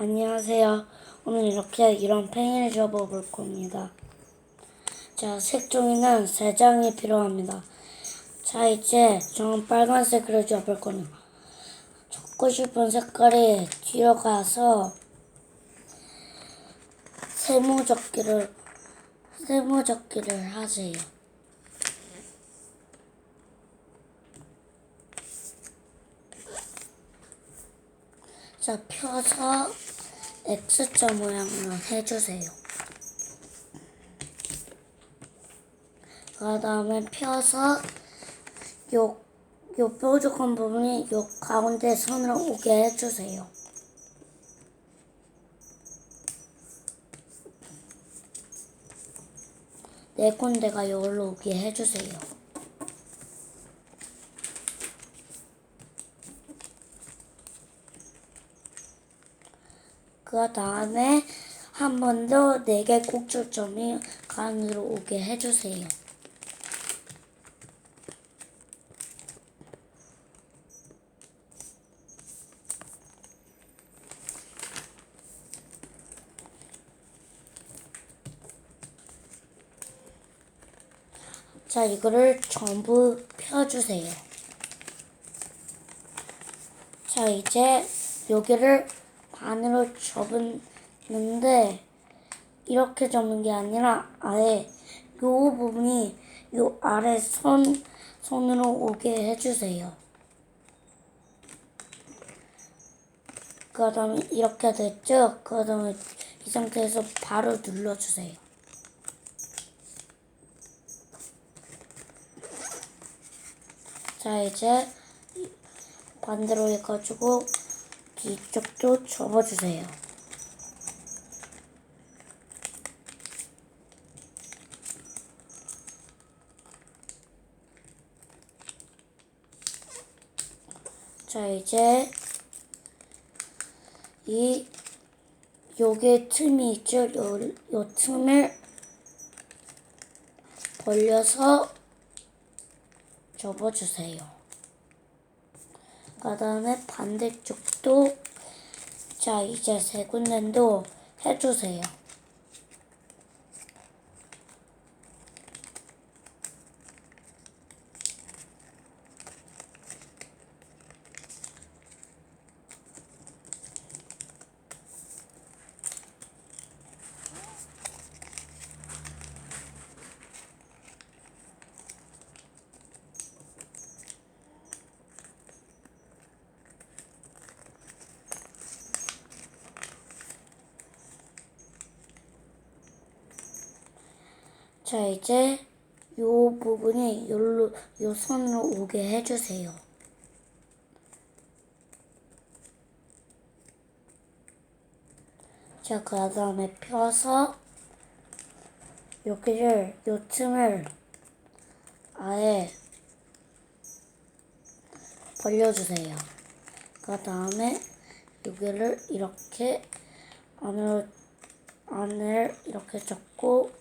안녕하세요. 오늘 이렇게 이런 팽이를 접어볼 겁니다. 자, 색종이는 세 장이 필요합니다. 자, 이제 저는 빨간색으로 접을 거예요. 접고 싶은 색깔이 뒤로 가서 세모접기를 세모접기를 하세요. 자, 펴서 X자 모양으로 해주세요. 그 다음에 펴서 요, 요 뾰족한 부분이 요 가운데 선으로 오게 해주세요. 네 군데가 여기로 오게 해주세요. 그 다음에 한 번더네개 꼭지점이 가운데로 오게 해주세요. 자, 이거를 전부 펴주세요. 자, 이제 여기를 반으로 접었는데, 이렇게 접는 게 아니라 아예 요 부분이 요 아래 선, 손으로 오게 해주세요. 그 다음에 이렇게 됐죠? 그 다음에 이 상태에서 바로 눌러주세요. 자, 이제 반대로 해가지고 뒤쪽도 접어주세요. 자, 이제 이 요게 틈이 있죠? 요, 요 틈을 벌려서 접어주세요. 그 다음에 반대쪽도 자 이제 세 군데도 해주세요. 자 이제 요 부분이 요로 요 선으로 오게 해주세요. 자, 그 다음에 펴서 여기를 요 틈을 아예 벌려주세요. 그 다음에 여기를 이렇게 안으로 안을 이렇게 접고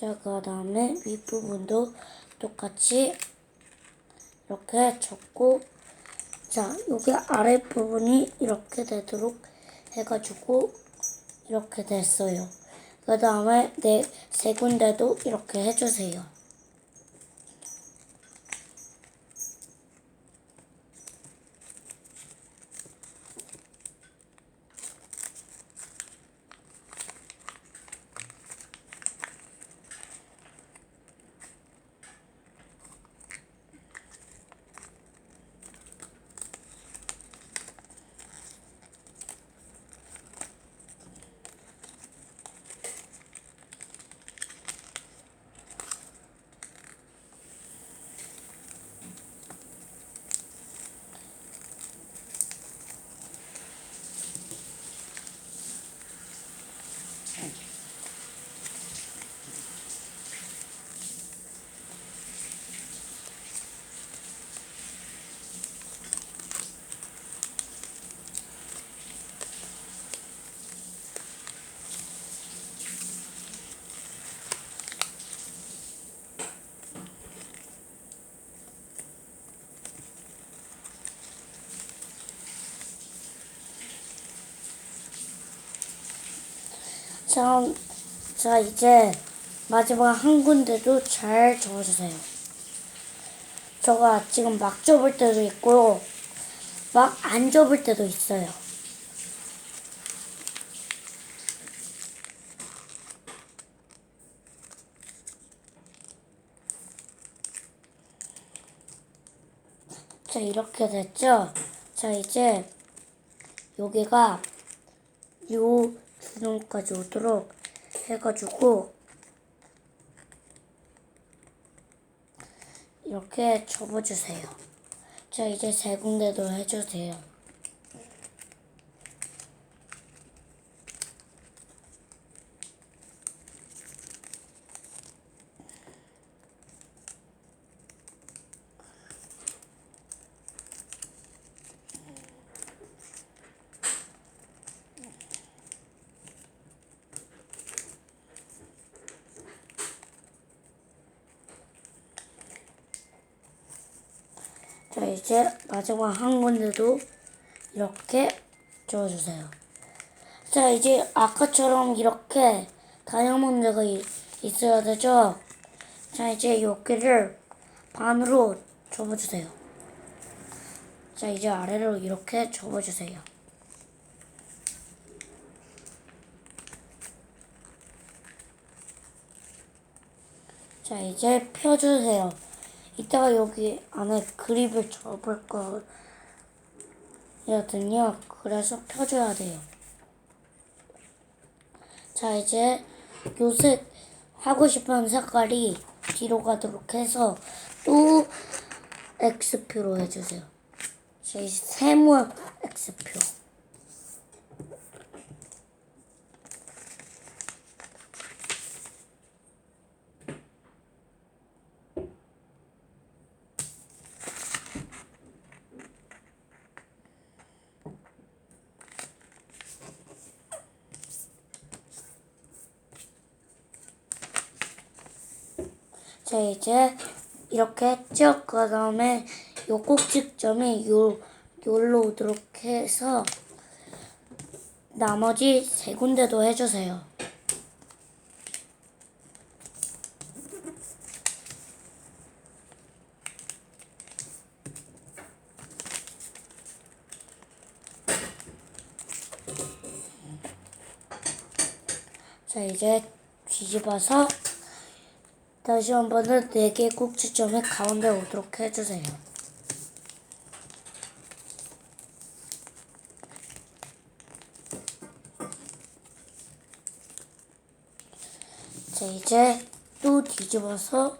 자, 그 다음에 윗부분도 똑같이 이렇게 접고, 자, 여기 아랫부분이 이렇게 되도록 해가지고, 이렇게 됐어요. 그 다음에 네, 세 군데도 이렇게 해주세요. 자, 자 이제 마지막 한 군데도 잘 접어주세요. 저가 지금 막 접을 때도 있고 막 안 접을 때도 있어요. 자 이렇게 됐죠? 자 이제 여기가 요 주름까지 오도록 해가지고 이렇게 접어주세요. 자 이제 세 군데도 해주세요. 자 이제 마지막 한 군데도 이렇게 접어주세요. 자 이제 아까처럼 이렇게 다이아몬드가 이- 있어야 되죠? 자 이제 여기를 반으로 접어주세요. 자 이제 아래로 이렇게 접어주세요. 자 이제 펴주세요. 이따가 여기 안에 그립을 접을 거거든요. 그래서 펴줘야 돼요. 자 이제 요색 하고 싶은 색깔이 뒤로 가도록 해서 또 X표로 해주세요. 자 이제 세모 X표. 자 이제 이렇게 했죠. 그 다음에 요 꼭지점이 요 요로 오도록 해서 나머지 세 군데도 해주세요. 자 이제 뒤집어서 다시 한 번은 네개 꼭지점이 가운데 오도록 해주세요. 자 이제 또 뒤집어서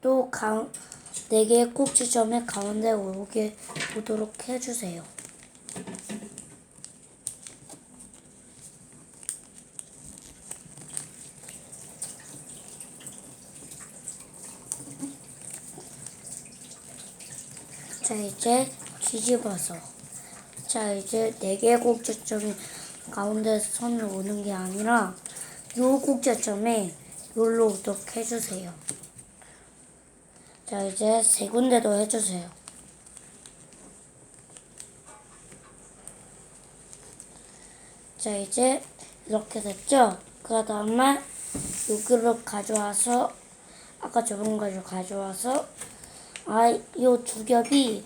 또네 개의 꼭지점이 가운데 오게 오도록 해주세요. 자 이제 뒤집어서 자 이제 네 개의 꼭지점이 가운데 선을 오는 게 아니라 요 꼭지점에 요로 오도록 해주세요. 자 이제 세 군데도 해주세요. 자 이제 이렇게 됐죠? 그 다음에 여기를 가져와서 아까 접은 거를 가져와서 아, 이두 겹이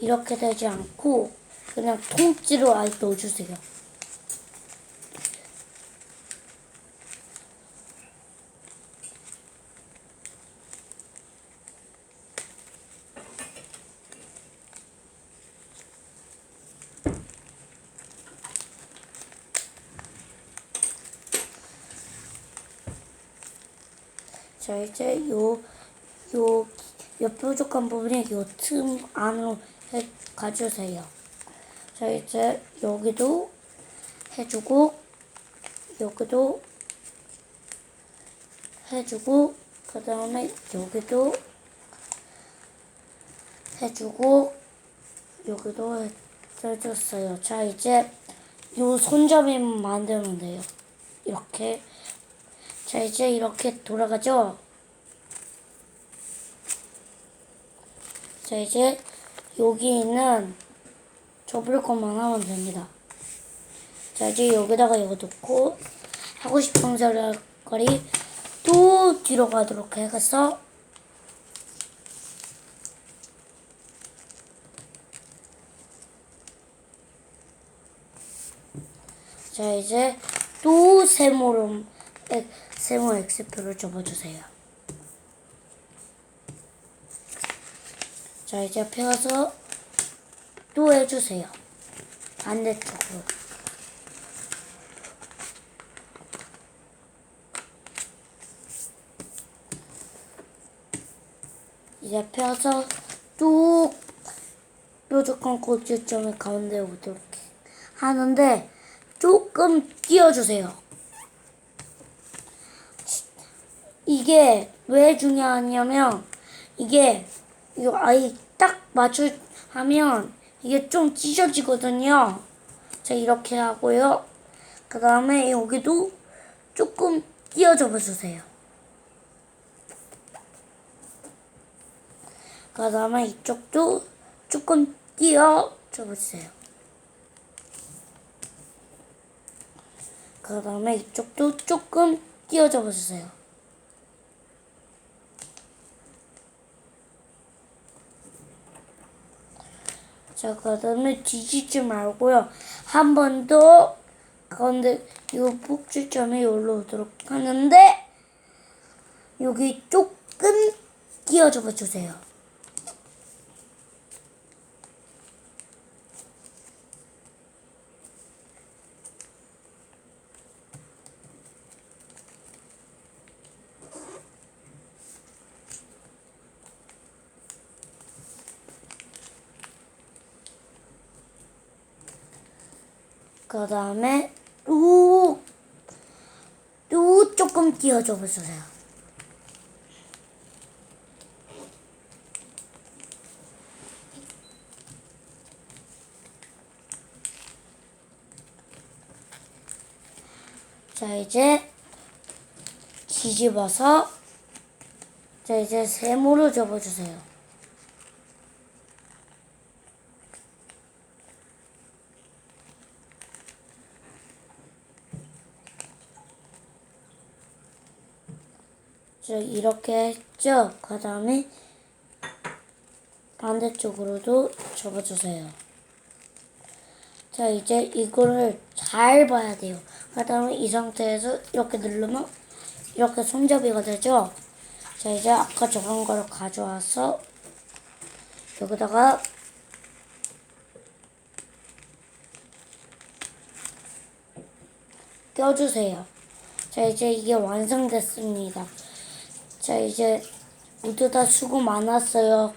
이렇게 되지 않고 그냥 통째로 아예 넣어주세요. 자 이제 요 요, 요 뾰족한 부분이 요틈 안으로 해, 가주세요. 자, 이제 여기도 해주고, 여기도 해주고, 그 다음에 여기도 해주고, 여기도 해- 해줬어요. 자, 이제 요 손잡이만 만들면 돼요. 이렇게. 자, 이제 이렇게 돌아가죠? 자 이제 여기 있는 접을 것만 하면 됩니다. 자 이제 여기다가 이거 놓고 하고 싶은 소리 또 뒤로 가도록 해서 자 이제 또 세모로 엑- 세모 X표를 접어주세요. 자 이제 펴서 또 해주세요. 반대쪽으로. 이제 펴서 뚝 뾰족한 고지점이 가운데 오도록 하는데 조금 띄워주세요. 이게 왜 중요하냐면 이게 이거 아이 딱 맞추 하면 이게 좀 찢어지거든요. 자 이렇게 하고요. 그 다음에 여기도 조금 띄워줘 주세요. 그 다음에 이쪽도 조금 띄워줘 주세요. 그 다음에 이쪽도 조금 띄워줘 주세요. 자, 그 다음에 뒤지지 말고요. 한 번더 가운데 이 꼭지점이 여기로 오도록 하는데 여기 조금 끼워줘 주세요. 그 다음에 또, 또 조금 띄워줘 보세요. 자, 이제 뒤집어서 자, 이제 세모를 접어주세요. 자, 이렇게 했죠? 그 다음에 반대쪽으로도 접어주세요. 자, 이제 이거를 잘 봐야 돼요. 그 다음에 이 상태에서 이렇게 누르면 이렇게 손잡이가 되죠? 자, 이제 아까 적은 거를 가져와서 여기다가 껴주세요. 자, 이제 이게 완성됐습니다. 자, 이제 모두 다 수고 많았어요.